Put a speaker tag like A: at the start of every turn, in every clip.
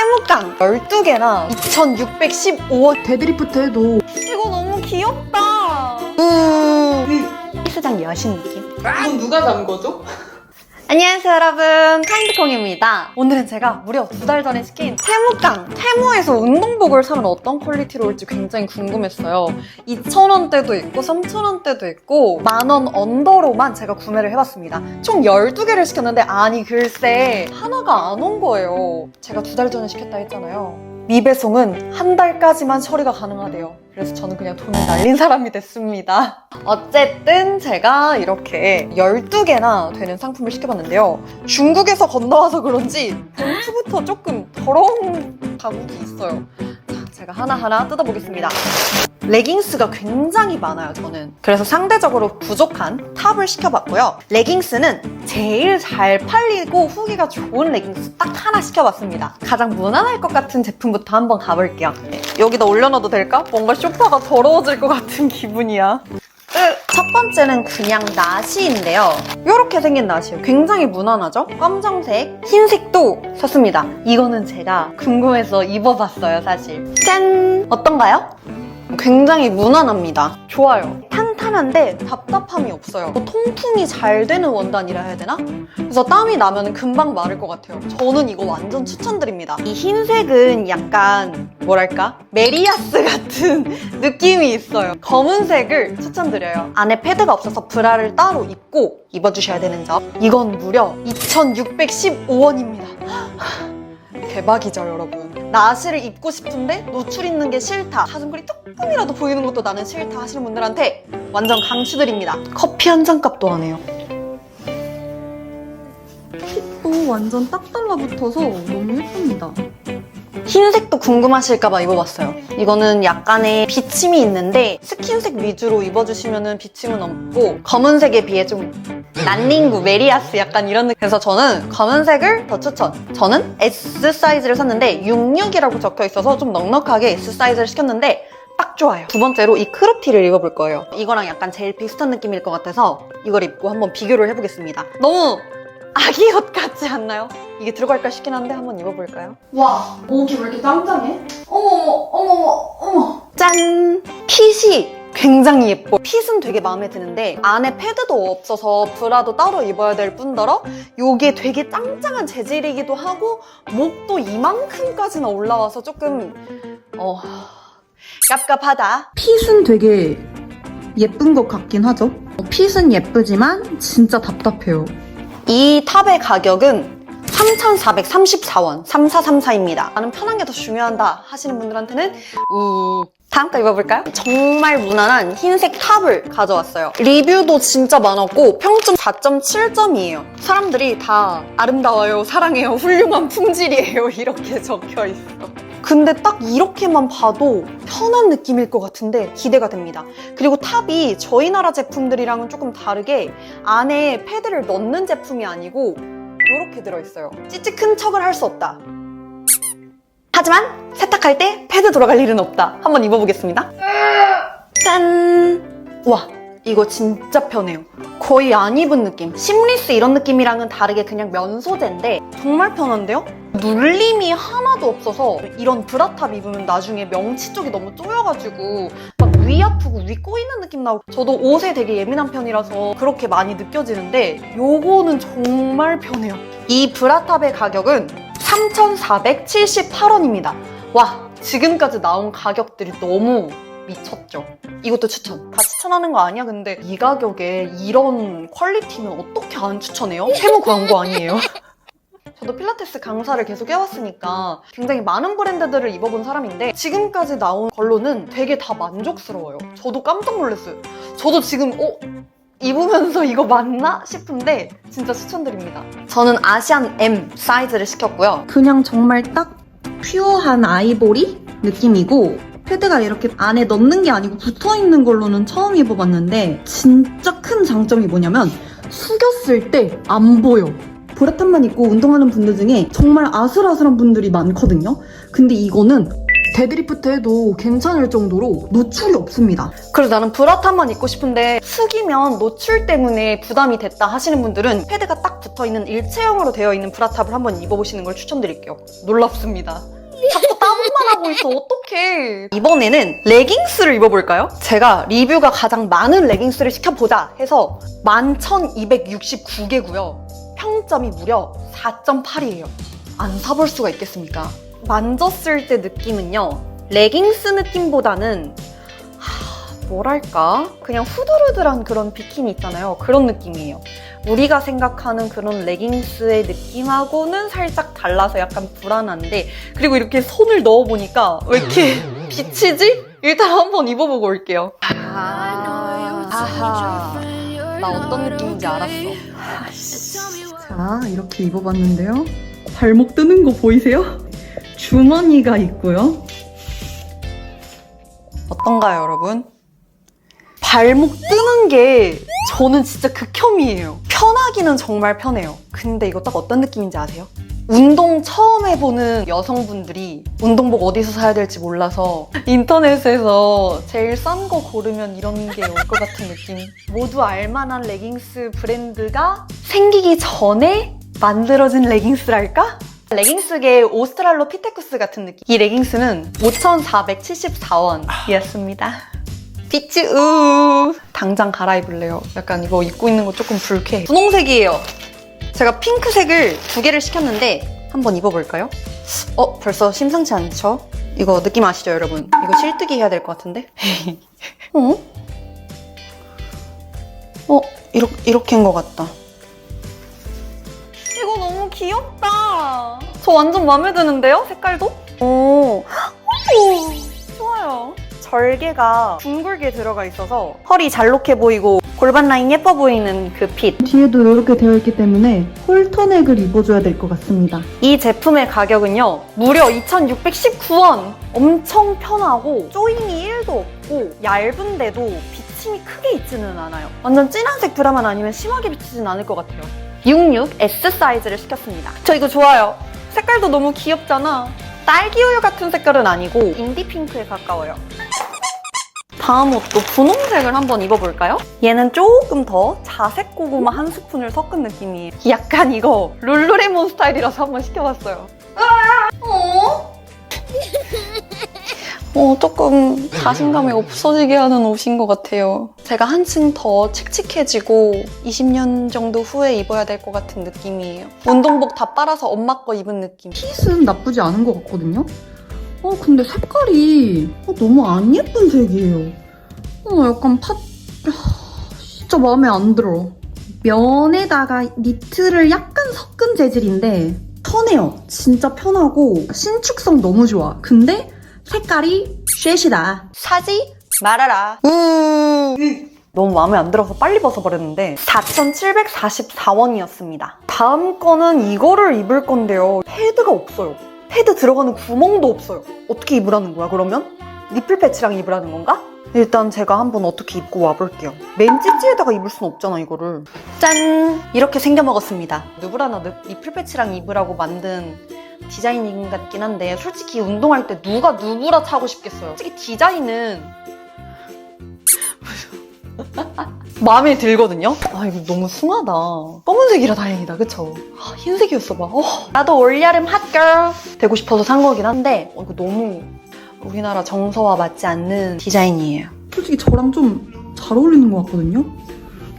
A: 세무깡 12개나 2,615원.
B: 데드리프트 해도
A: 이거 너무 귀엽다. 음. 헬스장 여신 느낌.
B: 이건 누가 잔 거죠?
A: 안녕하세요 여러분. 카인드콩입니다. 오늘은 제가 무려 두 달 전에 시킨 테무깡 테무에서 운동복을 사면 어떤 퀄리티로 올지 굉장히 궁금했어요. 2,000원대도 있고 3,000원대도 있고 만원 언더로만 제가 구매를 해봤습니다. 총 12개를 시켰는데 아니 글쎄 하나가 안 온 거예요. 제가 두 달 전에 시켰다 했잖아요. 미배송은 한 달까지만 처리가 가능하대요. 그래서 저는 그냥 돈을 날린 사람이 됐습니다. 어쨌든 제가 이렇게 12개나 되는 상품을 시켜봤는데요. 중국에서 건너와서 그런지 봉투부터 조금 더러운 가구도 있어요. 자, 제가 하나하나 뜯어보겠습니다. 레깅스가 굉장히 많아요, 저는. 그래서 상대적으로 부족한 탑을 시켜봤고요. 레깅스는 제일 잘 팔리고 후기가 좋은 레깅스 딱 하나 시켜봤습니다. 가장 무난할 것 같은 제품부터 한번 가볼게요. 네, 여기다 올려놔도 될까? 뭔가 쇼파가 더러워질 것 같은 기분이야. 끝! 첫 번째는 그냥 나시인데요. 이렇게 생긴 나시예요. 굉장히 무난하죠? 검정색, 흰색도 샀습니다. 이거는 제가 궁금해서 입어봤어요, 사실. 짠! 어떤가요? 굉장히 무난합니다. 좋아요. 탄탄한데 답답함이 없어요. 뭐 통풍이 잘 되는 원단이라 해야 되나? 그래서 땀이 나면 금방 마를 것 같아요. 저는 이거 완전 추천드립니다. 이 흰색은 약간 뭐랄까? 메리아스 같은 느낌이 있어요. 검은색을 추천드려요. 안에 패드가 없어서 브라를 따로 입고 입어주셔야 되는 점. 이건 무려 2,615원입니다. 대박이죠, 여러분. 나시를 입고 싶은데 노출 있는 게 싫다. 가슴걸이 조금이라도 보이는 것도 나는 싫다 하시는 분들한테 완전 강추드립니다. 커피 한 잔 값도 안 해요. 핏도 완전 딱 달라붙어서 너무 예쁩니다. 흰색도 궁금하실까봐 입어봤어요. 이거는 약간의 비침이 있는데 스킨색 위주로 입어주시면 비침은 없고 검은색에 비해 좀 난닝구, 메리아스 약간 이런 느낌. 그래서 저는 검은색을 더 추천. 저는 S 사이즈를 샀는데 66이라고 적혀 있어서 좀 넉넉하게 S 사이즈를 시켰는데 딱 좋아요. 두 번째로 이 크롭티를 입어볼 거예요. 이거랑 약간 제일 비슷한 느낌일 것 같아서 이걸 입고 한번 비교를 해보겠습니다. 너무 아기 옷 같지 않나요? 이게 들어갈까 싶긴 한데 한번 입어볼까요? 와, 목이 왜 이렇게 짱짱해? 어머머, 어머머, 어머. 짠! 핏이 굉장히 예뻐. 핏은 되게 마음에 드는데 안에 패드도 없어서 브라도 따로 입어야 될 뿐더러 이게 되게 짱짱한 재질이기도 하고 목도 이만큼까지나 올라와서 조금 어 깝깝하다.
B: 핏은 되게 예쁜 것 같긴 하죠. 어, 핏은 예쁘지만 진짜 답답해요.
A: 이 탑의 가격은 3,434원, 3434입니다. 나는 편한 게 더 중요한다 하시는 분들한테는 우 다음 거 입어볼까요? 정말 무난한 흰색 탑을 가져왔어요. 리뷰도 진짜 많았고 평점 4.7점이에요. 사람들이 다 아름다워요, 사랑해요, 훌륭한 품질이에요 이렇게 적혀 있어. 근데 딱 이렇게만 봐도 편한 느낌일 것 같은데 기대가 됩니다. 그리고 탑이 저희 나라 제품들이랑은 조금 다르게 안에 패드를 넣는 제품이 아니고 이렇게 들어있어요. 찌찌 큰 척을 할 수 없다. 하지만 세탁할 때 패드 돌아갈 일은 없다. 한번 입어보겠습니다. 짠! 와, 이거 진짜 편해요. 거의 안 입은 느낌. 심리스 이런 느낌이랑은 다르게 그냥 면 소재인데 정말 편한데요? 눌림이 하나도 없어서 이런 브라탑 입으면 나중에 명치 쪽이 너무 쪼여가지고 막 위 아프고 위 꼬이는 느낌 나고 저도 옷에 되게 예민한 편이라서 그렇게 많이 느껴지는데 요거는 정말 편해요. 이 브라탑의 가격은 3,478원입니다. 와, 지금까지 나온 가격들이 너무 미쳤죠. 이것도 추천. 다 추천하는 거 아니야? 근데 이 가격에 이런 퀄리티는 어떻게 안 추천해요? 세무 광고 아니에요? 저도 필라테스 강사를 계속 해왔으니까 굉장히 많은 브랜드들을 입어본 사람인데 지금까지 나온 걸로는 되게 다 만족스러워요. 저도 깜짝 놀랐어요. 저도 지금 어? 입으면서 이거 맞나 싶은데 진짜 추천드립니다. 저는 아시안 M 사이즈를 시켰고요.
B: 그냥 정말 딱 퓨어한 아이보리 느낌이고 패드가 이렇게 안에 넣는 게 아니고 붙어 있는 걸로는 처음 입어봤는데 진짜 큰 장점이 뭐냐면 숙였을 때 안 보여. 브라탑만 입고 운동하는 분들 중에 정말 아슬아슬한 분들이 많거든요. 근데 이거는 데드리프트 해도 괜찮을 정도로 노출이 없습니다.
A: 그래서 나는 브라탑만 입고 싶은데 숙이면 노출 때문에 부담이 됐다 하시는 분들은 패드가 딱 붙어있는 일체형으로 되어 있는 브라탑을 한번 입어보시는 걸 추천드릴게요. 놀랍습니다. 땀만 하고 있어. 어떡해. 이번에는 레깅스를 입어볼까요? 제가 리뷰가 가장 많은 레깅스를 시켜보자 해서 11,269개고요. 평점이 무려 4.8이에요. 안 사볼 수가 있겠습니까? 만졌을 때 느낌은요. 레깅스 느낌보다는 하, 뭐랄까? 그냥 후들후들한 그런 비키니 있잖아요. 그런 느낌이에요. 우리가 생각하는 그런 레깅스의 느낌하고는 살짝 달라서 약간 불안한데 그리고 이렇게 손을 넣어보니까 왜 이렇게 비치지? 일단 한번 입어보고 올게요. 아, 아하. 나 어떤 느낌인지 알았어.
B: 자, 이렇게 입어봤는데요. 발목 뜨는 거 보이세요? 주머니가 있고요.
A: 어떤가요, 여러분? 발목 뜨는 게 저는 진짜 극혐이에요. 편하기는 정말 편해요. 근데 이거 딱 어떤 느낌인지 아세요? 운동 처음 해보는 여성분들이 운동복 어디서 사야 될지 몰라서 인터넷에서 제일 싼 거 고르면 이런 게 올 것 같은 느낌. 모두 알만한 레깅스 브랜드가 생기기 전에 만들어진 레깅스랄까? 레깅스계 오스트랄로 피테쿠스 같은 느낌. 이 레깅스는 5,474원이었습니다. 피치 으 당장 갈아입을래요. 약간 이거 입고 있는 거 조금 불쾌해. 분홍색이에요. 제가 핑크색을 두 개를 시켰는데 한번 입어볼까요? 어 벌써 심상치 않죠? 이거 느낌 아시죠 여러분? 이거 실뜨기 해야 될 것 같은데? 어? 어 이렇게 이렇게인 것 같다. 이거 너무 귀엽다. 저 완전 마음에 드는데요? 색깔도? 오, 오 좋아요. 절개가 둥글게 들어가 있어서 허리 잘록해 보이고 골반 라인 예뻐 보이는 그 핏.
B: 뒤에도 이렇게 되어 있기 때문에 홀터넥을 입어줘야 될 것 같습니다.
A: 이 제품의 가격은요, 무려 2,619원! 엄청 편하고, 조임이 1도 없고, 얇은데도 비침이 크게 있지는 않아요. 완전 진한 색 브라만 아니면 심하게 비치진 않을 것 같아요. 66 S 사이즈를 시켰습니다. 저 이거 좋아요. 색깔도 너무 귀엽잖아. 딸기 우유 같은 색깔은 아니고, 인디 핑크에 가까워요. 다음 옷도 분홍색을 한번 입어볼까요? 얘는 조금 더 자색 고구마 한 스푼을 섞은 느낌이에요. 약간 이거 룰루레몬 스타일이라서 한번 시켜봤어요. 어? 어, 조금 자신감이 없어지게 하는 옷인 것 같아요. 제가 한층 더 칙칙해지고 20년 정도 후에 입어야 될 것 같은 느낌이에요. 운동복 다 빨아서 엄마 거 입은 느낌.
B: 핏은 나쁘지 않은 것 같거든요? 어, 근데 색깔이 어, 너무 안 예쁜 색이에요. 어, 약간 팥, 아, 진짜 마음에 안 들어. 면에다가 니트를 약간 섞은 재질인데 편해요. 진짜 편하고 신축성 너무 좋아. 근데 색깔이 쉐시다.
A: 사지 말아라. 너무 마음에 안 들어서 빨리 벗어버렸는데 4,744원이었습니다. 다음 거는 이거를 입을 건데요. 패드가 없어요. 패드 들어가는 구멍도 없어요. 어떻게 입으라는 거야 그러면? 니플 패치랑 입으라는 건가? 일단 제가 한번 어떻게 입고 와볼게요. 맨 찌찌에다가 입을 순 없잖아 이거를. 짠! 이렇게 생겨 먹었습니다. 누브라나 느- 니플 패치랑 입으라고 만든 디자인인 같긴 한데 솔직히 운동할 때 누가 누브라 차고 싶겠어요. 솔직히 디자인은 마음에 들거든요. 아 이거 너무 숭하다. 검은색이라 다행이다, 그쵸? 아, 흰색이었어 봐. 어, 나도 올여름 핫걸 되고 싶어서 산 거긴 한데 어, 이거 너무 우리나라 정서와 맞지 않는 디자인이에요.
B: 솔직히 저랑 좀 잘 어울리는 것 같거든요?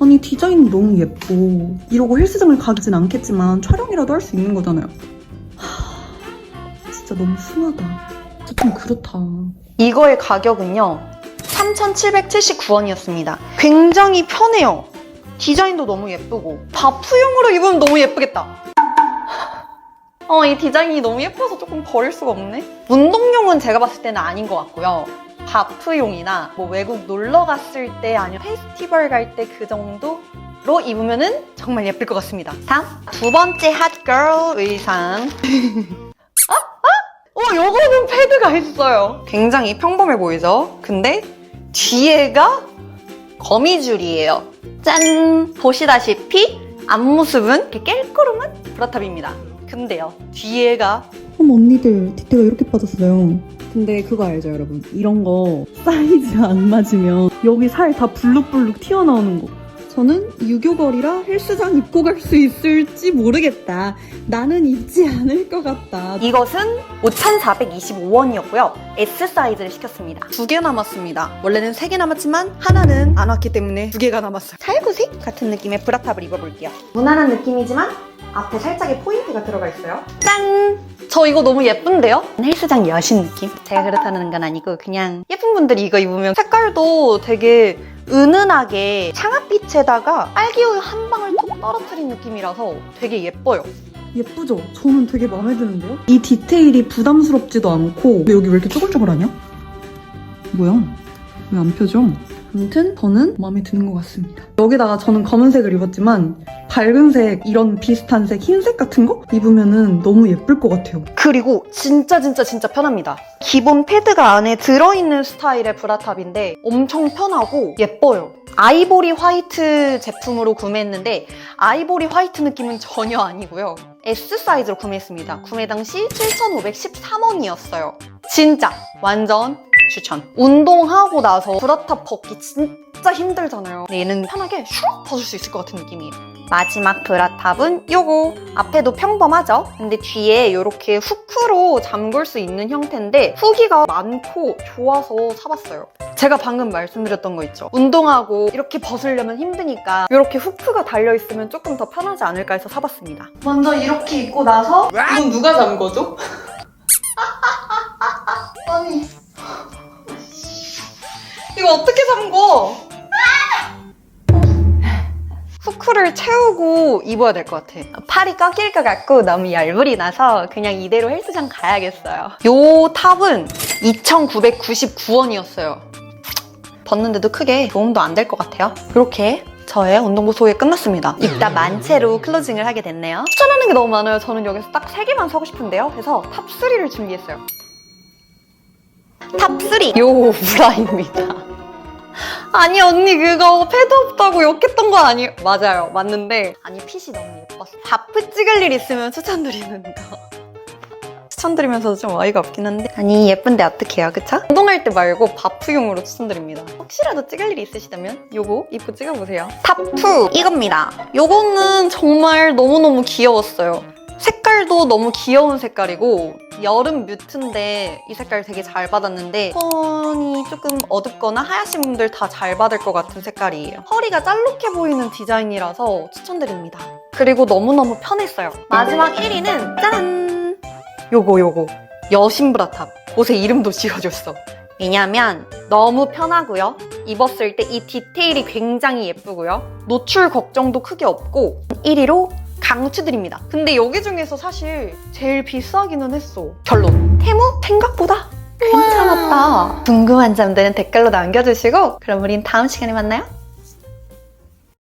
B: 아니 디자인 너무 예뻐. 이러고 헬스장을 가진 않겠지만 촬영이라도 할 수 있는 거잖아요. 하, 진짜 너무. 진짜 좀 그렇다.
A: 이거의 가격은요 3,779원이었습니다. 굉장히 편해요. 디자인도 너무 예쁘고 바프용으로 입으면 너무 예쁘겠다. 어, 이 디자인이 너무 예뻐서 조금 버릴 수가 없네. 운동용은 제가 봤을 때는 아닌 것 같고요. 바프용이나 뭐 외국 놀러 갔을 때 아니면 페스티벌 갈 때 그 정도 로 입으면은 정말 예쁠 것 같습니다. 다음 두 번째 핫걸 의상. 어, 요거는 패드가 있어요. 굉장히 평범해 보이죠? 근데 뒤에가 거미줄이에요. 짠! 보시다시피 앞모습은 이렇게 깰꼬름한 브라탑입니다. 근데요, 뒤에가
B: 어머 언니들 디테가 이렇게 빠졌어요. 근데 그거 알죠 여러분? 이런 거 사이즈 안 맞으면 여기 살다 불룩불룩 튀어나오는 거. 저는 유교걸이라 헬스장 입고 갈 수 있을지 모르겠다. 나는 입지 않을 것 같다.
A: 이것은 5,425원이었고요. S 사이즈를 시켰습니다. 두 개 남았습니다. 원래는 세 개 남았지만 하나는 안 왔기 때문에 두 개가 남았어요. 살구색 같은 느낌의 브라탑을 입어볼게요. 무난한 느낌이지만 앞에 살짝의 포인트가 들어가 있어요. 짠! 저 이거 너무 예쁜데요? 헬스장 여신 느낌? 제가 그렇다는 건 아니고 그냥 예쁜 분들이 이거 입으면 색깔도 되게 은은하게 창합빛에다가 딸기우유 한 방울 톡 떨어뜨린 느낌이라서 되게 예뻐요.
B: 예쁘죠? 저는 되게 마음에 드는데요? 이 디테일이 부담스럽지도 않고 근데 여기 왜 이렇게 쪼글쪼글하냐? 뭐야? 왜 안 펴져? 아무튼 저는 마음에 드는 것 같습니다. 여기다가 저는 검은색을 입었지만 밝은 색, 이런 비슷한 색, 흰색 같은 거 입으면은 너무 예쁠 것 같아요.
A: 그리고 진짜 진짜 진짜 편합니다. 기본 패드가 안에 들어있는 스타일의 브라탑인데 엄청 편하고 예뻐요. 아이보리 화이트 제품으로 구매했는데 아이보리 화이트 느낌은 전혀 아니고요. S 사이즈로 구매했습니다. 구매 당시 7,513원이었어요. 진짜 완전 추천. 운동하고 나서 브라탑 벗기 진짜 힘들잖아요. 근데 얘는 편하게 슉 벗을 수 있을 것 같은 느낌이에요. 마지막 브라탑은 요거 앞에도 평범하죠? 근데 뒤에 이렇게 후크로 잠글 수 있는 형태인데 후기가 많고 좋아서 사봤어요 제가 방금 말씀드렸던 거 있죠 운동하고 이렇게 벗으려면 힘드니까 이렇게 후크가 달려있으면 조금 더 편하지 않을까 해서 사봤습니다 먼저 이렇게 입고 나서 이건 누가 잠궈줘? 이거 어떻게 잠궈? 후크를 채우고 입어야 될 것 같아. 팔이 꺾일 것 같고 너무 열불이 나서 그냥 이대로 헬스장 가야겠어요. 요 탑은 2,999원이었어요. 벗는데도 크게 도움도 안 될 것 같아요. 이렇게 저의 운동부 소개 끝났습니다. 이따 만채로 클로징을 하게 됐네요. 추천하는 게 너무 많아요. 저는 여기서 딱 3개만 사고 싶은데요. 그래서 탑3를 준비했어요. 탑3! 요 브라입니다. 아니 언니 그거 패드 없다고 욕했던 거 아니에요? 맞아요. 맞는데. 아니 핏이 너무 예뻤어. 바프 찍을 일 있으면 추천드리는 거 추천드리면서도 좀 어이가 없긴 한데. 아니 예쁜데 어떡해요. 그쵸? 운동할 때 말고 바프용으로 추천드립니다. 혹시라도 찍을 일이 있으시다면 요거 입고 찍어보세요. 탑2 이겁니다. 요거는 정말 너무너무 귀여웠어요 색깔도 너무 귀여운 색깔이고 여름 뮤트인데 이 색깔 되게 잘 받았는데 톤이 조금 어둡거나 하얗신 분들 다 잘 받을 것 같은 색깔이에요. 허리가 짤록해 보이는 디자인이라서 추천드립니다. 그리고 너무너무 편했어요. 마지막 1위는 짠! 요거 요거 여신 브라탑 옷에 이름도 지어줬어. 왜냐면 너무 편하고요. 입었을 때 이 디테일이 굉장히 예쁘고요. 노출 걱정도 크게 없고 1위로 강추드립니다. 근데 여기 중에서 사실 제일 비싸기는 했어. 결론. 테무 생각보다 괜찮았다. 궁금한 점들은 댓글로 남겨주시고 그럼 우린 다음 시간에 만나요.